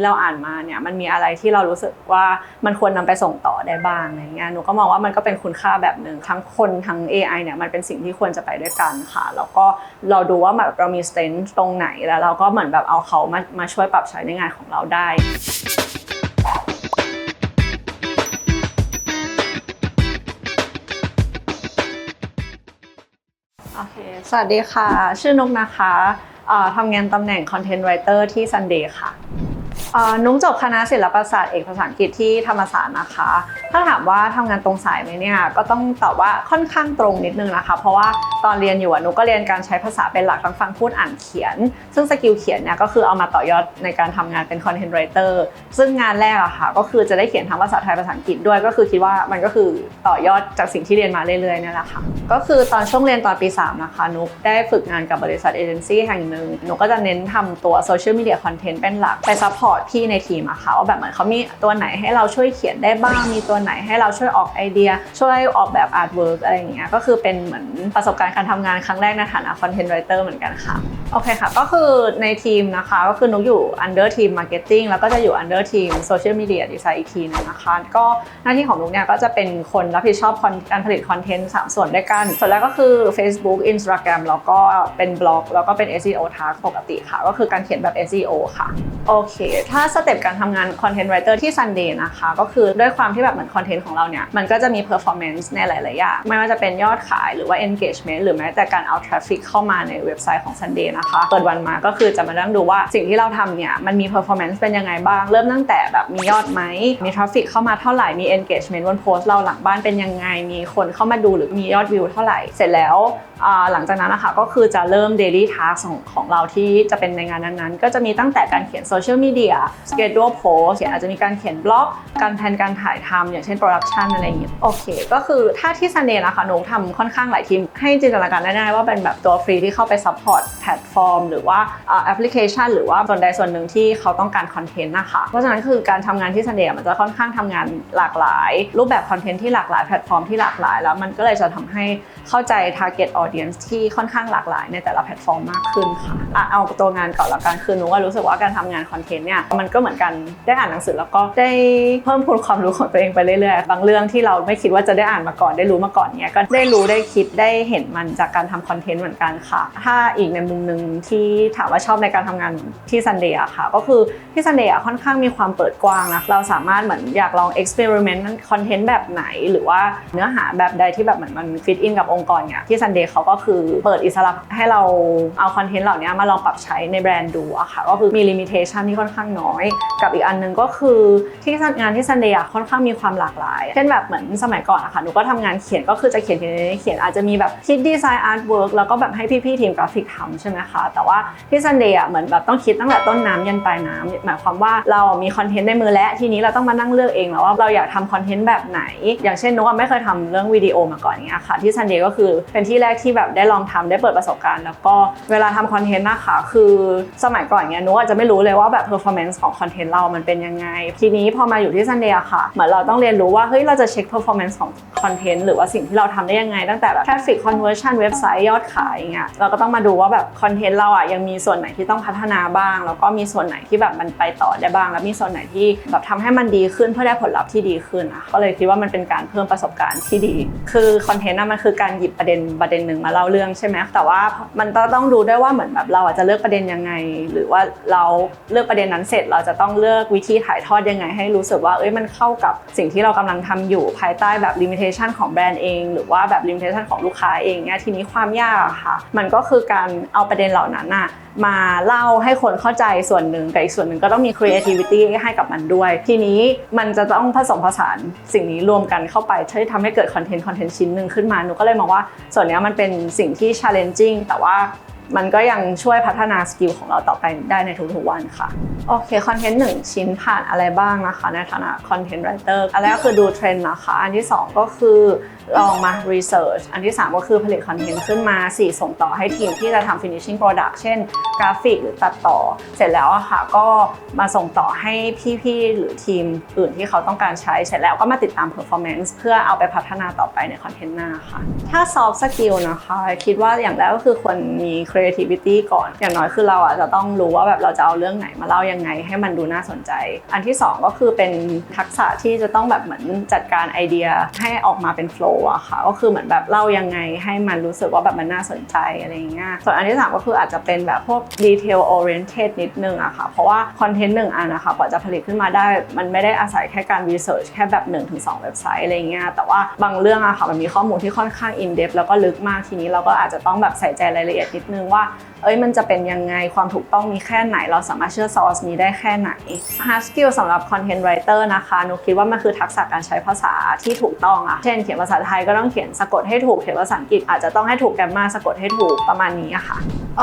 ที่เราอ่านมาเนี่ยมันมีอะไรที่เรารู้สึกว่ามันควรนำไปส่งต่อได้บ้างอะไรเงี้ยหนูก็มองว่ามันก็เป็นคุณค่าแบบหนึ่งทั้งคนทั้ง AI เนี่ยมันเป็นสิ่งที่ควรจะไปด้วยกันค่ะ แล้วก็เราดูว่าแบบเรามี strength ตรงไหนแล้วเราก็เหมือนแบบเอาเขามามาช่วยปรับใช้ในงานของเราได้โอเค สวัสดีค่ะ ชื่อนุกนะคะทำงานตำแหน่ง Content Writer ที่ Sunday ค่ะ นุ้งจบคณะศิลปศาสตร์เอกภาษาอังกฤษที่ธรรมศาสตร์นะคะ ถ้าถามว่าทำงานตรงสายไหมเนี่ยก็ต้องตอบว่าค่อนข้างตรงนิดนึงนะคะ เพราะว่าตอนเรียนอยู่นุกก็เรียนการใช้ภาษาเป็นหลักทั้งฟังพูดอ่านเขียน ซึ่งสกิลเขียนเนี่ยก็คือเอามาต่อยอดในการทำงานเป็น Content Writer ซึ่งงานแรกอะค่ะก็คือจะได้เขียนทั้งภาษาไทยภาษาอังกฤษด้วยก็คือคิดว่ามันก็คือต่อยอดจากสิ่งที่เรียนมาเรื่อยๆนี่แหละค่ะก็คือตอนช่วงเรียนตอนปี 3 นะคะ นุกได้ฝึกงานกับบริษัทเอเจนซี่แห่งหนึ่งนุกก็จะเน้นทำตัวโซเชียลมีเดียคอนเทนต์เป็นหลักไปซัพพอร์ตพี่ในทีมอะค่ะว่าแบบเหมือนเขามีตัวไหนให้เราช่วยเขียนได้บ้าง มีตัวไหนให้เราช่วยออกไอเดีย ช่วยออกแบบอาร์ตเวิร์กอะไรอย่างเงี้ยก็คือเป็นเหมือนประสบการณ์การทำงานครั้งแรกในฐานะคอนเทนต์ไรเตอร์เหมือนกันค่ะโอเคค่ะ ก็คือในทีมนะคะ ก็คือนุกอยู่ under team marketing แล้วก็จะอยู่ under team social media design อีกทีนึงนะคะ ก็หน้าที่ของนุกเนี่ยก็จะเป็นคนรับผิดชอบการผลิตคอนเทนต์สามส่วนด้วยกัน ส่วนแรกก็คือ Facebook Instagram แล้วก็เป็นบล็อก แล้วก็เป็น SEO task ปกติค่ะ ก็คือการเขียนแบบ SEO ค่ะ โอเคถ้าสเต็ปการทำงาน Content Writer ที่ Sunday นะคะ ก็คือด้วยความที่แบบเหมือนคอนเทนต์ของเราเนี่ย มันก็จะมี performance ในหลาย ๆ อย่าง ไม่ว่าจะเป็นยอดขายหรือว่า engagement หรือแม้แต่การเอา traffic เข้ามาในเว็บไซต์ของ Sunday นะคะเปิดวันมาก็คือจะมานั่งดูว่าสิ่งที่เราทำเนี่ยมันมี performance เป็นยังไงบ้าง เริ่มตั้งแต่แบบมียอดไหมมี traffic เข้ามาเท่าไหร่มี engagement บนโพสต์เราหลังบ้านเป็นยังไงมีคนเข้ามาดูหรือมียอดวิวเท่าไหร่เสร็จแล้วหลังจากนั้นนะคะก็คือจะเริ่ม daily task ของเราที่จะเป็นในงานนั้นๆ ก็จะมีตั้งแต่การเขียน social media schedule post อาจจะมีการเขียนบล็อก การแพลนการถ่ายทำอย่างเช่น production อะไรอย่างเงี้ยโอเค ก็คือถ้าที่ Sunday นะคะหนูทำค่อนข้างหลายทีม ให้จินตนาการได้ ๆ ว่าเป็นแบบตัวฟรีที่เข้าไป support แพลตฟอร์ม หรือว่าแอปพลิเคชัน หรือว่าส่วนใดส่วนหนึ่งที่เขาต้องการคอนเทนต์นะคะเพราะฉะนั้นคือการทำงานที่ Sunday มันจะค่อนข้างทำงานหลากหลาย รูปแบบคอนเทนต์ที่หลากหลายแพลตฟอร์มที่หลากหลาย แล้วมันก็เลยจะทำให้เข้าใจ target audience ที่ค่อนข้างหลากหลายในแต่ละแพลตฟอร์มมากขึ้นค่ะ เอาตัวงานก่อนละกันคือหนูว่ารู้สึกว่าการทำงานคอนเทนต์เนี่ยมันก็เหมือนกันได้อ่านหนังสือแล้วก็ได้เพิ่มพูนความรู้ของตัวเองไปเรื่อยๆ บางเรื่องที่เราไม่คิดว่าจะได้อ่านมาก่อนได้รู้มาก่อนเนี่ยก็ได้รู้ได้คิดได้เห็นมันจากการทำคอนเทนต์เหมือนกันค่ะ ถ้าอีกในมุมหนึ่งที่ถามว่าชอบในการทำงานที่ซันเดย์อะค่ะ ก็คือที่ซันเดย์อะค่อนข้างมีความเปิดกว้างนะเราสามารถเหมือนอยากลอง experiment คอนเทนต์แบบไหน หรือว่าเนื้อหาแบบใดที่แบบเหมือนมันฟิตอินกับองค์กรเนี่ยที่ซันเดย์เขาก็คือเปิดอิสระให้เราเอาคอนเทนต์เหล่านี้มาลองปรับใช้ในแบรนด์ดูอะค่ะก็คือมีลิมิเ t ชันที่ค่อนข้างน้อยกับอีกอันหนึงก็คือที่งานที่ซันเดย์อะค่อนข้างมีความหลากหลาย เช่นแบบเหมือนสมัยก่อนอะค่ะหนูก็ทำงานเขียนก็คือจะเขียนเขียนเขียนอาจจะมีแบบคิดดีไซน์อาร์ตเวิร์กแล้วก็แบบให้พี่ๆทีมกราฟิกทำใช่ไหมคะแต่ว่าที่ซันเดย์อะเหมือนแบบต้องคิดตั้งแต่ต้นน้ำยันปลายน้ำหมายความว่าเรามีคอนเทนต์ในมือแล้วทีนี้เราต้องมานั่งเลือกเองแล้วว่าเราอยากทำคอนเทนต์แบบไหน อย่างเช่นนุกไม่เคยทำเรื่องวิดีโอมาก่อนอย่างเงี้ยค่ะ ที่ซันเดย์ก็คือเป็นที่แรกที่แบบได้ลองทำได้เปิดประสบการณ์ แล้วก็เวลาทำคอนเทนต์นะคะคือสมัยก่อนเนี้ยนกอาจจะไม่รู้เลยว่าแบบ performance ของคอนเทนต์เรามันเป็นยังไง ทีนี้พอมาอยู่ที่ซันเดย์อะค่ะ เหมือนเราต้องเรียนรู้ว่า เฮ้ย เราจะเช็ค performance ของคอนเทนต์หรือว่าสิ่งที่เราทำได้ยังไง ตั้งแต่แบบ traffic conversion เว็บไซต์ยอดขายอย่างเงี้ยเราก็ต้องมาดูว่าแบบคอนเทนต์เราอะยังมีส่วนไหนที่ต้องพัฒนาบ้าง แล้วก็มีส่วนไหนที่แบบมันไปต่อได้บ้าง แล้วมีส่วนไหนที่แบบทำให้มันดีขึ้นเพื่อได้ผลลัพธ์ที่ดีขึ้นอะก็เลยคิดว่ามันเป็นการเพิ่มประสบการณ์ที่ดี คือคอนเทนต์น่ะมันคือการหยิบประเด็นประเด็นหนึ่งมาเล่าเรื่องใช่ไหมแต่ว่ามันต้องดูด้วยว่าเหมือนแบบเราอะจะเลือกประเด็นยังไง หรือว่าเราเลือกประเด็นนั้นเสร็จเราจะต้องเลือกวิธีถ่ายทอดยังไง ให้รู้สึกว่าเอ้ยมันเข้ากับสิ่งที่เรากำลังทำอยู่ภายใต้แบบลิมิเ t ชันของแบรนด์เอง หรือว่าแบบลิมิเ t ชันของลูกค้าเองเนี่ยทีนี้ความยากอะค่ะ มันก็คือการเอาประเด็นเหล่านั้นอะมาเล่าให้คนเข้าใจส่วนหนึ่งแต่อีกส่วนหนึ่งก็ต้องมี creativity ให้กับมันด้วย ทีนี้มันจะต้องผสมผสานสิ่งนี้รวมกันเข้าไปที่ทำให้เกิดคอนเทนต์คอนเทนต์ชิ้นหนึ่งขึ้นมาหนูก็เลยมองว่าส่วนนี้มันเป็นสิ่งที่ challenging แต่ว่า มันก็ยังช่วยพัฒนาสกิลของเราต่อไปได้ในทุกๆวันค่ะ โอเคคอนเทนต์หนึ่งชิ้นผ่านอะไรบ้างนะคะ ในฐานะคอนเทนต์ไรเตอร์อันแรก็คือดูเทรนด์นะคะ อันที่ 2 ก็คือลองมา research อันที่ 3 ก็คือผลิตคอนเทนต์ขึ้นมา 4 ส่งต่อให้ทีมที่จะทำ finishing product เช่นกราฟิกหรือตัดต่อ เสร็จแล้วอะค่ะก็มาส่งต่อให้พี่ๆ หรือทีมอื่นที่เขาต้องการใช้เสร็จแล้วก็มาติดตาม performance เพื่อเอาไปพัฒนาต่อไปในคอนเทนต์หน้าค่ะ ถ้า soft skill นะคะ คิดว่าอย่างแรกก็คือควรมี creativity ก่อน อย่างน้อยคือเราอะจะต้องรู้ว่าแบบเราจะเอาเรื่องไหนมาเล่ายังไง ให้มันดูน่าสนใจ อันที่สองก็คือเป็นทักษะที่จะต้องแบบเหมือนจัดการไอเดียให้ออกมาเป็น flow อะค่ะก็คือเหมือนแบบเล่ายังไงให้มันรู้สึกว่าแบบมันน่าสนใจอะไรเงี้ยส่วนอันที่สามก็คืออาจจะเป็นแบบพวก detail oriented นิดนึงอะค่ะเพราะว่าคอนเทนต์หนึ่งอันนะคะกว่าจะผลิตขึ้นมาได้ มันไม่ได้อาศัยแค่การ research แค่แบบ1-2เว็บไซต์อะไรเงี้ยแต่ว่าบางเรื่องอะค่ะมันมีข้อมูลที่ค่อนข้าง in depth แล้วก็ลึกมากทีนี้เราก็อาจจะต้องแบบใส่ใจรายละเอียดนิดนึงว่าเอ้ยมันจะเป็นยังไงความถูกต้องมีแค่ไหน เราสามารถเชื่อซอสนี้ได้แค่ไหน hard skill สำหรับ content writer นะคะหนูคิดว่ามันคือทักษะการใช้ภาษาที่ถูกต้องอะเช่นเขียนภาษาไทยก็ต้องเขียนสะกดให้ถูกเขียนภาษาอังกฤษอาจจะต้องให้ถูกแกรมมาสะกดให้ถูกประมาณนี้อะค่ะเอ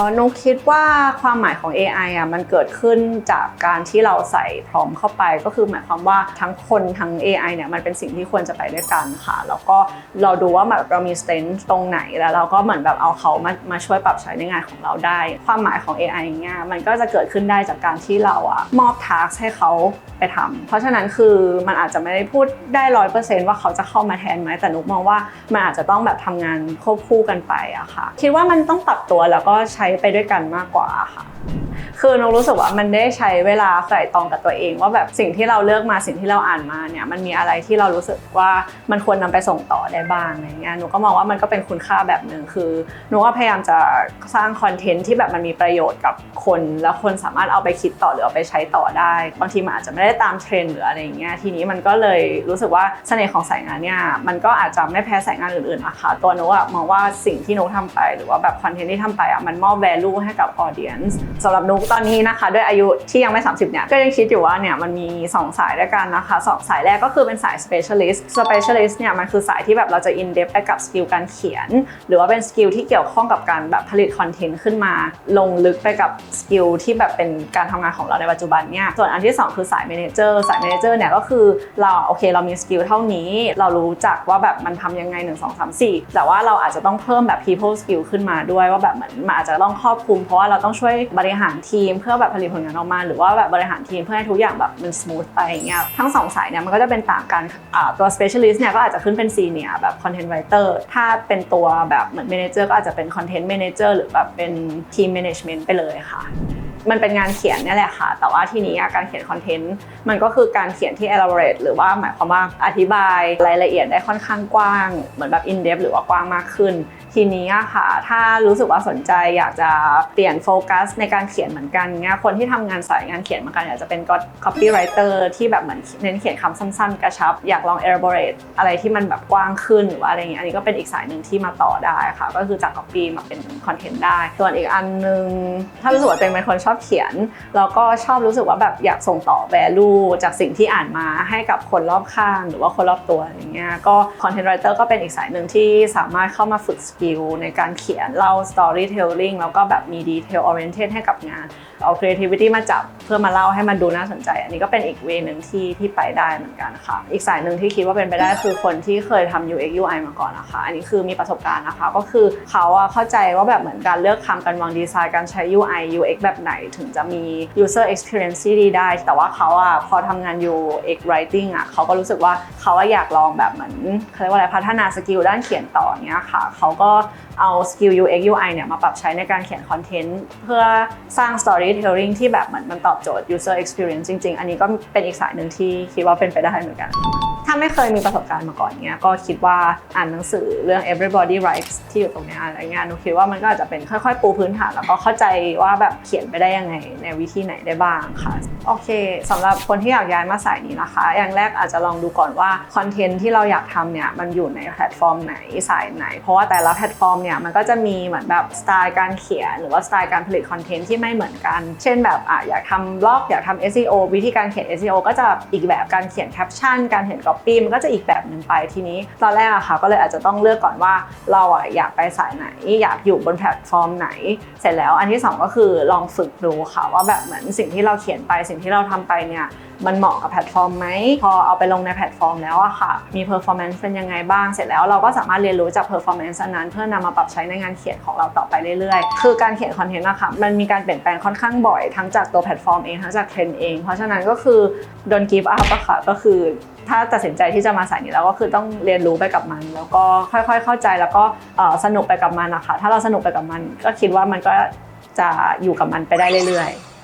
อนูคิดว่าความหมายของ AI อะมันเกิดขึ้นจากการที่เราใส่พร้อมเข้าไป ก็คือหมายความว่าทั้งคนทั้ง AI เนี่ยมันเป็นสิ่งที่ควรจะไปด้วยกันค่ะ แล้วก็เราดูว่าแบบเรามี strength ตรงไหนแล้วเราก็เหมือนแบบเอาเขามามาช่วยปรับใช้ในงานของเราได้ ความหมายของ AI เนี่ยมันก็จะเกิดขึ้นได้จากการที่เราอะมอบ task ให้เขาไปทำเพราะฉะนั้นคือมันอาจจะไม่ได้พูดได้ร้อยเปอร์เซนต์ว่าเขาจะเข้ามาแทนไหมแต่นุกมองว่ามันอาจจะต้องแบบทำงานควบคู่กันไปอะค่ะ คิดว่ามันต้องปรับตัวแล้วก็ใช้ไปด้วยกันมากกว่าค่ะ คือนกรู้สึกว่ามันได้ใช้เวลาไตร่ตรองกับตัวเอง ว่าแบบสิ่งที่เราเลือกมาสิ่งที่เราอ่านมาเนี่ยมันมีอะไรที่เรารู้สึกว่ามันควรนำไปส่งต่อได้บ้างอะไรเงี้ยหนูก็มองว่ามันก็เป็นคุณค่าแบบหนึ่งคือหนูก็พยายามจะสร้างคอนเทนต์ที่แบบมันมีประโยชน์กับคนแล้วคนสามารถเอาไปคิดต่อหรือเอาไปใช้ต่อได้ บางทีมันอาจจะไม่ได้ตามเทรนหรืออะไรอย่างเงี้ยทีนี้มันก็เลยรู้สึกว่าเสน่ห์ของสายงานเนี่ยมันก็อาจจะไม่แพ้สายงานอื่นๆนะคะตัวหนูอะมองว่าสิ่งที่หนูทำไป หรือว่าแบบคอนเทนต์ที่ทำไปอะมันมอบ value ให้กับ audience สำหรับนุกตอนนี้นะคะ ด้วยอายุที่ยังไม่ 30เนี่ยก็ยังคิดอยู่ว่าเนี่ยมันมี 2 สายด้วยกันนะคะสองสายแรกก็คือเป็นสาย specialist specialist เนี่ยมันคือสายที่แบบเราจะ in depth ไปกับสกิลการเขียน หรือว่าเป็นสกิลที่เกี่ยวข้องกับการแบบผลิตคอนเทนต์ขึ้นมา ลงลึกไปกับสกิลที่แบบเป็นการทำงานของเราในปัจจุบันเนี่ยส่วนอันที่ 2 คือสาย manager สาย manager เนี่ยก็คือเราโอเคเรามีสกิลเท่านี้ เรารู้จักว่าแบบมันทำยังไง 1 2 3 4 แต่ว่าเราอาจจะต้องเพิ่มแบบ people skill ขึ้นมาด้วยว่าแบบเหมือนมันอาจจะต้องครอบคลุมเพราะว่าเราต้องช่วยบริหารทีมเพื่อแบบผลิตผลงานออกมา หรือว่าแบบบริหารทีมเพื่อให้ทุกอย่างแบบมัน smooth ไปอย่างเงี้ยทั้งสองสายเนี่ยมันก็จะเป็นต่างกันตัว specialist เนี่ยก็อาจจะขึ้นเป็น senior แบบ content writer ถ้าเป็นตัวแบบเหมือน manager ก็อาจจะเป็น content manager หรือแบบเป็น team management ไปเลยค่ะมันเป็นงานเขียนนี่แหละค่ะ แต่ว่าทีนี้การเขียนคอนเทนต์มันก็คือการเขียนที่ elaborate หรือว่าหมายความว่าอธิบายรายละเอียดได้ค่อนข้างกว้าง เหมือนแบบ in depth หรือว่ากว้างมากขึ้นทีนี้อะค่ะ ถ้ารู้สึกว่าสนใจอยากจะเปลี่ยนโฟกัสในการเขียนเหมือนกันเงี้ยคนที่ทำงานสายงานเขียนเหมือนกันอยากจะเป็นก็ copywriter ที่แบบเหมือนเน้นเขียนคำสั้นๆ กระชับ อยากลอง elaborate อะไรที่มันแบบกว้างขึ้นหรือว่าอะไรเงี้ยอันนี้ก็เป็นอีกสายหนึ่งที่มาต่อได้ค่ะ ก็คือจาก copy มาเป็นคอนเทนต์ได้ ส่วนอีกอันนึง ถ้ารู้สึกว่าเป็นคนชอบเขียนแล้วก็ชอบรู้สึกว่าแบบอยากส่งต่อ value จากสิ่งที่อ่านมาให้กับคนรอบข้าง หรือว่าคนรอบตัวอย่างเงี้ยก็ content writer ก็เป็นอีกสายหนึ่งที่สามารถเข้ามาฝึกกิลในการเขียนเล่า storytelling แล้วก็แบบมี detail oriented ให้กับงาน เอา creativity มาจับเพื่อมาเล่าให้มันดูน่าสนใจ อันนี้ก็เป็นอีกเวนึ่งที่ที่ไปได้เหมือนกันค่ะ อีกสายหนึ่งที่คิดว่าเป็นไปได้คือคนที่เคยทำ UX UI มาก่อนนะคะ อันนี้คือมีประสบการณ์นะคะ ก็คือเขาอะเข้าใจว่าแบบเหมือนการเลือกคำการวางดีไซน์การใช้ UI UX แบบไหนถึงจะมี user experience ที่ดีได้ แต่ว่าเขาอะพอทำงาน UX writing อะเขาก็รู้สึกว่าเขาอะอยากลองแบบเหมือนเขาเรียกว่าอะไรพัฒนาสกิลด้านเขียนต่อเนี้ยค่ะเขาก็ law เอาสกิล UX UI เนี่ยมาปรับใช้ในการเขียนคอนเทนต์เพื่อสร้าง storytelling ที่แบบเหมือนมันตอบโจทย์ user experience จริง ๆ อันนี้ก็เป็นอีกสายหนึ่งที่คิดว่าเป็นไปได้เหมือนกันถ้าไม่เคยมีประสบการณ์มาก่อนเนี้ยก็คิดว่าอ่านหนังสือเรื่อง everybody writes ที่อยู่ตรงนี้อะไรเงี้ยหนูคิดว่ามันก็อาจจะเป็นค่อยๆ ปูพื้นฐานแล้วก็เข้าใจว่าแบบเขียนไปได้ยังไงในวิธีไหนได้บ้างค่ะ โอเคสำหรับคนที่อยากย้ายมาสายนี้นะคะ อย่างแรกอาจจะลองดูก่อนว่าคอนเทนต์ที่เราอยากทำเนี่ยมันอยู่ในแพลตฟอร์มไหนสายไหน เพราะว่าแต่ละแพลตฟอร์มเนี่ยมันก็จะมีเหมือนแบบสไตล์การเขียน หรือว่าสไตล์การผลิตคอนเทนต์ที่ไม่เหมือนกัน เช่นแบบอะอยากทำบล็อกอยากทำ SEO วิธีการเขียน SEO ก็จะอีกแบบการเขียนแคปชั่นการเขียน copy มันก็จะอีกแบบหนึ่งไปทีนี้ ตอนแรกอะค่ะก็เลยอาจจะต้องเลือกก่อนว่าเราอะอยากไปสายไหน อยากอยู่บนแพลตฟอร์มไหน เสร็จแล้วอันที่สองก็คือลองฝึกดูค่ะว่าแบบเหมือนสิ่งที่เราเขียนไปสิ่งที่เราทำไปเนี่ยมันเหมาะกับแพลตฟอร์มไหม พอเอาไปลงในแพลตฟอร์มแล้วอะค่ะ มี performance เป็นยังไงบ้าง เสร็จแล้วเราก็สามารถเรียนรู้จาก performance นั้นเพื่อนำมารับใช้ในงานเขียนของเราต่อไปเรื่อยๆ คือการเขียนคอนเทนต์นะคะมันมีการเปลี่ยนแปลงค่อนข้างบ่อยทั้งจากตัวแพลตฟอร์มเองทั้งจากเทรนด์เอง เพราะฉะนั้นก็คือโดนกีฟอัพอะค่ะก็คือถ้าตัดสินใจที่จะมาสายนี้แล้วก็คือต้องเรียนรู้ไปกับมัน แล้วก็ค่อยๆ เข้าใจแล้วก็สนุกไปกับมันนะคะถ้าเราสนุกไปกับมัน ก็คิดว่ามันก็จะอยู่กับมันไปได้เรื่อยๆ